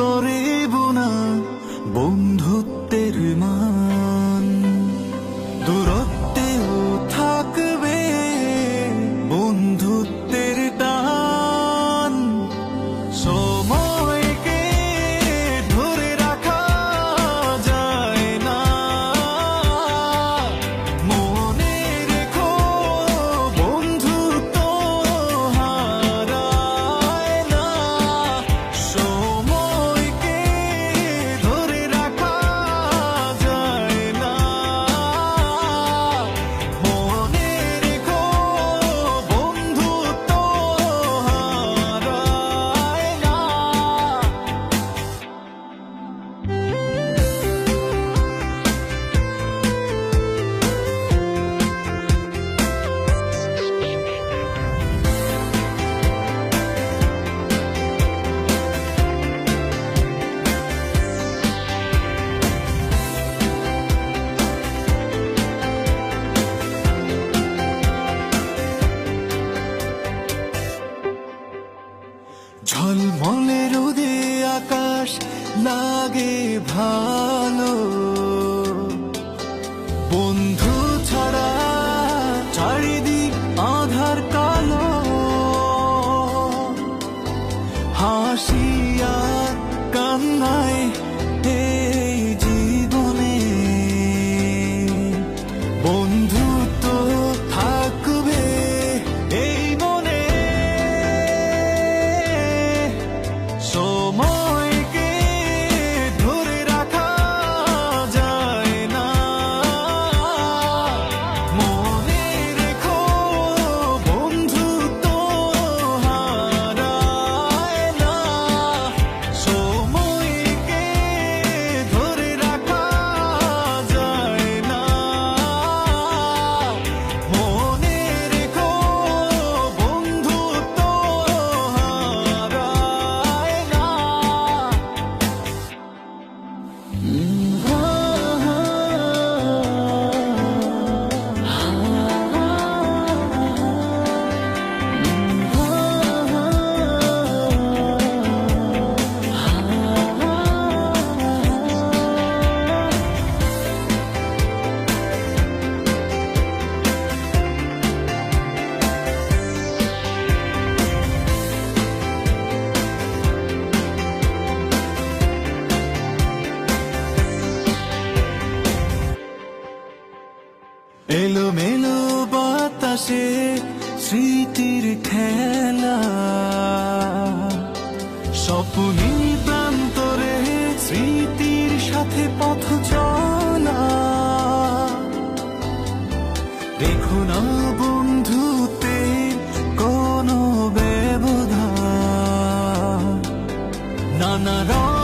তরে বোনা বন্ধুত্বের মান। দূরত্বেও থাকবে বন্ধুত্ব। ঝলমলে রোদে আকাশ লাগে ভালো। এলো মেলো বাতাসে স্মৃতির খেলা। স্বপ্নি প্রান্তরে স্মৃতির সাথে পথ চলা। দেখো না বন্ধুতে কোনো ব্যবধান। নানা রঙ